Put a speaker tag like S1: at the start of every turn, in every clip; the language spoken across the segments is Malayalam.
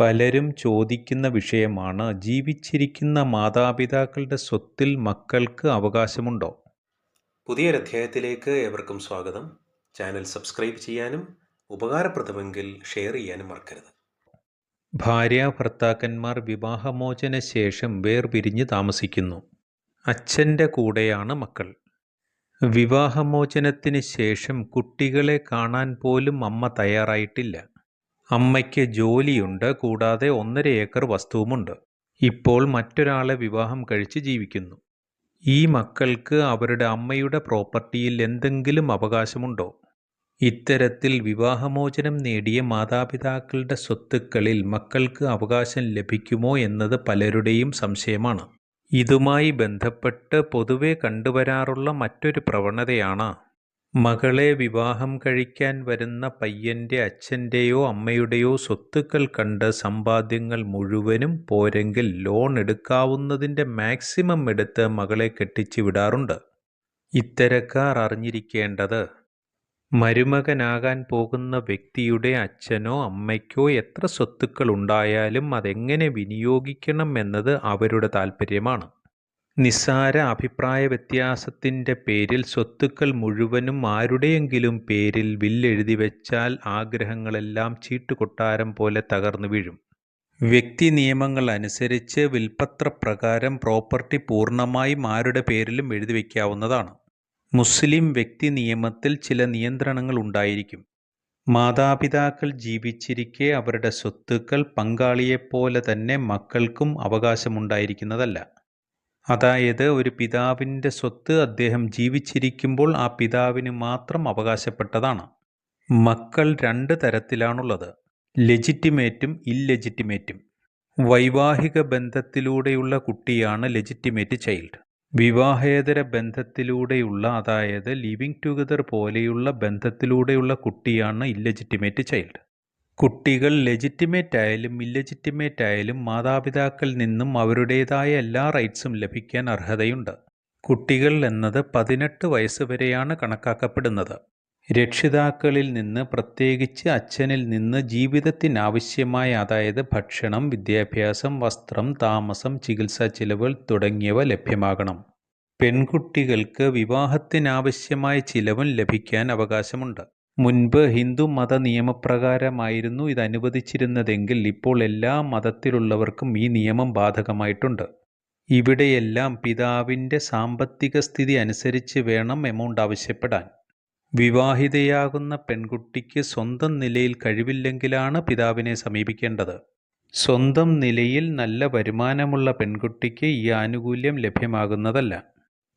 S1: പലരും ചോദിക്കുന്ന വിഷയമാണ് ജീവിച്ചിരിക്കുന്ന മാതാപിതാക്കളുടെ സ്വത്തിൽ മക്കൾക്ക് അവകാശമുണ്ടോ?
S2: പുതിയൊരധ്യായത്തിലേക്ക് ഏവർക്കും സ്വാഗതം. ചാനൽ സബ്സ്ക്രൈബ് ചെയ്യാനും ഉപകാരപ്രദമെങ്കിൽ ഷെയർ ചെയ്യാനും മറക്കരുത്.
S1: ഭാര്യ ഭർത്താക്കന്മാർ വിവാഹമോചന ശേഷം വേർപിരിഞ്ഞ് താമസിക്കുന്നു. അച്ഛന്റെ കൂടെയാണ് മക്കൾ. വിവാഹമോചനത്തിന് ശേഷം കുട്ടികളെ കാണാൻ പോലും അമ്മ തയ്യാറായിട്ടില്ല. അമ്മയ്ക്ക് ജോലിയുണ്ട് കൂടാതെ ഒന്നര ഏക്കർ വസ്തുവുമുണ്ട്. ഇപ്പോൾ മറ്റൊരാളെ വിവാഹം കഴിച്ച് ജീവിക്കുന്നു. ഈ മക്കൾക്ക് അവരുടെ അമ്മയുടെ പ്രോപ്പർട്ടിയിൽ എന്തെങ്കിലും അവകാശമുണ്ടോ? ഇത്തരത്തിൽ വിവാഹമോചനം നേടിയ മാതാപിതാക്കളുടെ സ്വത്തുക്കളിൽ മക്കൾക്ക് അവകാശം ലഭിക്കുമോ എന്നത് പലരുടെയും സംശയമാണ്. ഇതുമായി ബന്ധപ്പെട്ട് പൊതുവെ കണ്ടുവരാറുള്ള മറ്റൊരു പ്രവണതയാണ് മകളെ വിവാഹം കഴിക്കാൻ വരുന്ന പയ്യന്റെ അച്ഛന്റെയോ അമ്മയുടെയോ സ്വത്തുക്കൾ കണ്ട് സമ്പാദ്യങ്ങൾ മുഴുവനും പോരെങ്കിൽ ലോൺ എടുക്കാവുന്നതിന്റെ മാക്സിമം എടുത്ത് മകളെ കെട്ടിച്ചു വിടാറുണ്ട്. ഇത്തരക്കാർ അറിഞ്ഞിരിക്കേണ്ടത് മരുമകനാകാൻ പോകുന്ന വ്യക്തിയുടെ അച്ഛനോ അമ്മയ്ക്കോ എത്ര സ്വത്തുക്കൾ ഉണ്ടായാലും അതെങ്ങനെ വിനിയോഗിക്കണം എന്നത് അവരുടെ താൽപ്പര്യമാണ്. നിസ്സാര അഭിപ്രായ വ്യത്യാസത്തിന്റെ പേരിൽ സ്വത്തുക്കൾ മുഴുവനും ആരുടെയെങ്കിലും പേരിൽ വില്ലെഴുതി വെച്ചാൽ ആഗ്രഹങ്ങളെല്ലാം ചീട്ടുകൊട്ടാരം പോലെ തകർന്നു വീഴും. വ്യക്തി നിയമങ്ങൾ അനുസരിച്ച് വിൽപ്പത്രപ്രകാരം പ്രോപ്പർട്ടി പൂർണമായും ആരുടെ പേരിലും എഴുതി വയ്ക്കാവുന്നതാണ് മുസ്ലിം വ്യക്തി നിയമത്തിൽ ചില നിയന്ത്രണങ്ങൾ ഉണ്ടായിരിക്കും. മാതാപിതാക്കൾ ജീവിച്ചിരിക്കെ അവരുടെ സ്വത്തുക്കൾ പങ്കാളിയെപ്പോലെ തന്നെ മക്കൾക്കും അവകാശമുണ്ടായിരിക്കുന്നതല്ല. അതായത് ഒരു പിതാവിന്റെ സ്വത്ത് അദ്ദേഹം ജീവിച്ചിരിക്കുമ്പോൾ ആ പിതാവിന് മാത്രം അവകാശപ്പെട്ടതാണ്. മക്കൾ രണ്ട് തരത്തിലാണുള്ളത്. ലെജിറ്റിമേറ്റും ഇല്ലെജിറ്റിമേറ്റും. വൈവാഹിക ബന്ധത്തിലൂടെയുള്ള കുട്ടിയാണ് ലെജിറ്റിമേറ്റ് ചൈൽഡ്. വിവാഹേതര ബന്ധത്തിലൂടെയുള്ള അതായത് ലിവിങ് ടുഗദർ പോലെയുള്ള ബന്ധത്തിലൂടെയുള്ള കുട്ടിയാണ് ഇല്ലെജിറ്റിമേറ്റ് ചൈൽഡ്. കുട്ടികൾ ലെജിറ്റിമേറ്റ് ആയാലും ഇല്ലെജിറ്റിമേറ്റ് ആയാലും മാതാപിതാക്കളിൽ നിന്നും അവരുടേതായ എല്ലാ റൈറ്റ്സും ലഭിക്കാൻ അർഹതയുണ്ട്. കുട്ടികൾ എന്നത് പതിനെട്ട് വയസ്സ് വരെയാണ് കണക്കാക്കപ്പെടുന്നത്. രക്ഷിതാക്കളിൽ നിന്ന് പ്രത്യേകിച്ച് അച്ഛനിൽ നിന്ന് ജീവിതത്തിനാവശ്യമായ അതായത് ഭക്ഷണം വിദ്യാഭ്യാസം വസ്ത്രം താമസം ചികിത്സാ ചിലവുകൾ തുടങ്ങിയവ ലഭ്യമാകണം. പെൺകുട്ടികൾക്ക് വിവാഹത്തിനാവശ്യമായ ചിലവും ലഭിക്കാൻ അവകാശമുണ്ട്. മുൻപ് ഹിന്ദു മത നിയമപ്രകാരമായിരുന്നു ഇത് അനുവദിച്ചിരുന്നതെങ്കിൽ ഇപ്പോൾ എല്ലാ മതത്തിലുള്ളവർക്കും ഈ നിയമം ബാധകമായിട്ടുണ്ട്. ഇവിടെയെല്ലാം പിതാവിന്റെ സാമ്പത്തിക സ്ഥിതി അനുസരിച്ച് വേണം എമൗണ്ട് ആവശ്യപ്പെടാൻ. വിവാഹിതയാകുന്ന പെൺകുട്ടിക്ക് സ്വന്തം നിലയിൽ കഴിവില്ലെങ്കിലാണ് പിതാവിനെ സമീപിക്കേണ്ടത്. സ്വന്തം നിലയിൽ നല്ല വരുമാനമുള്ള പെൺകുട്ടിക്ക് ഈ ആനുകൂല്യം ലഭ്യമാകുന്നതല്ല.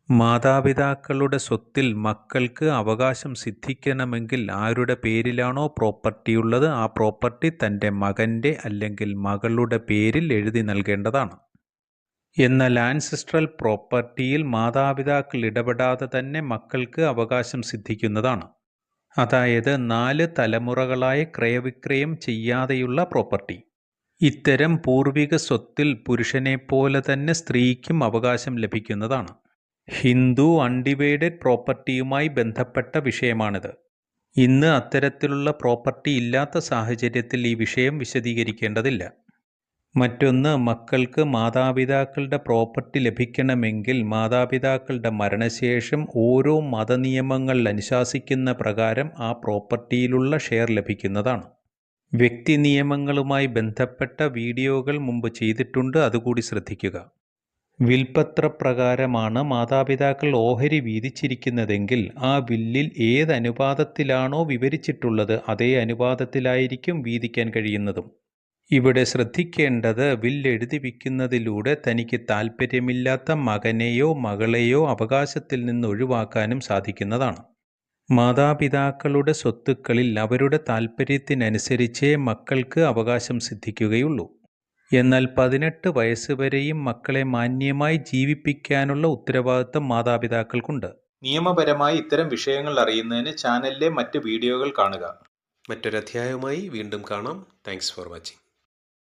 S1: മാതാപിതാക്കളുടെ സ്വത്തിൽ മക്കൾക്ക് അവകാശം സിദ്ധിക്കണമെങ്കിൽ ആരുടെ പേരിലാണോ പ്രോപ്പർട്ടി ഉള്ളത്? ആ പ്രോപ്പർട്ടി തന്റെ മകന്റെ അല്ലെങ്കിൽ മകളുടെ പേരിൽ എഴുതി നൽകേണ്ടതാണ്. എന്നാൽ ആൻസിസ്ട്രൽ പ്രോപ്പർട്ടിയിൽ മാതാപിതാക്കൾ ഇടപെടാതെ തന്നെ മക്കൾക്ക് അവകാശം സിദ്ധിക്കുന്നതാണ്. അതായത് നാല് തലമുറകളായി ക്രയവിക്രയം ചെയ്യാതെയുള്ള പ്രോപ്പർട്ടി ഇത്തരം പൂർവിക സ്വത്തിൽ പുരുഷനെപ്പോലെ തന്നെ സ്ത്രീക്കും അവകാശം ലഭിക്കുന്നതാണ്. ഹിന്ദു അൺഡിവൈഡഡ് പ്രോപ്പർട്ടിയുമായി ബന്ധപ്പെട്ട വിഷയമാണിത്. ഇന്ന് അത്തരത്തിലുള്ള പ്രോപ്പർട്ടി ഇല്ലാത്ത സാഹചര്യത്തിൽ ഈ വിഷയം വിശദീകരിക്കേണ്ടതില്ല. മറ്റൊന്ന് മക്കൾക്ക് മാതാപിതാക്കളുടെ പ്രോപ്പർട്ടി ലഭിക്കണമെങ്കിൽ മാതാപിതാക്കളുടെ മരണശേഷം ഓരോ മതനിയമങ്ങൾ അനുശാസിക്കുന്ന പ്രകാരം ആ പ്രോപ്പർട്ടിയിലുള്ള ഷെയർ ലഭിക്കുന്നതാണ്. വ്യക്തി നിയമങ്ങളുമായി ബന്ധപ്പെട്ട വീഡിയോകൾ മുമ്പ് ചെയ്തിട്ടുണ്ട് അതുകൂടി ശ്രദ്ധിക്കുക. വിൽപത്രപ്രകാരമാണ് മാതാപിതാക്കൾ ഓഹരി വീതിച്ചിരിക്കുന്നതെങ്കിൽ ആ വില്ലിൽ ഏത് അനുപാതത്തിലാണോ വിവരിച്ചിട്ടുള്ളത് അതേ അനുപാതത്തിലായിരിക്കും വീതിക്കാൻ കഴിയുന്നതും. ഇവിടെ ശ്രദ്ധിക്കേണ്ടത് വില്ലെഴുതി വയ്ക്കുന്നതിലൂടെ തനിക്ക് താൽപ്പര്യമില്ലാത്ത മകനെയോ മകളെയോ അവകാശത്തിൽ നിന്ന് ഒഴിവാക്കാനും സാധിക്കുന്നതാണ്. മാതാപിതാക്കളുടെ സ്വത്തുക്കളിൽ അവരുടെ താൽപ്പര്യത്തിനനുസരിച്ചേ മക്കൾക്ക് അവകാശം സിദ്ധിക്കുകയുള്ളൂ. എന്നാൽ പതിനെട്ട് വയസ്സ് വരെയും മക്കളെ മാന്യമായി ജീവിപ്പിക്കാനുള്ള ഉത്തരവാദിത്തം മാതാപിതാക്കൾക്കുണ്ട്.
S2: നിയമപരമായി ഇത്തരം വിഷയങ്ങൾ അറിയുന്നതിന് ചാനലിലെ മറ്റ് വീഡിയോകൾ കാണുക. മറ്റൊരധ്യായവുമായി വീണ്ടും കാണാം. Thanks for watching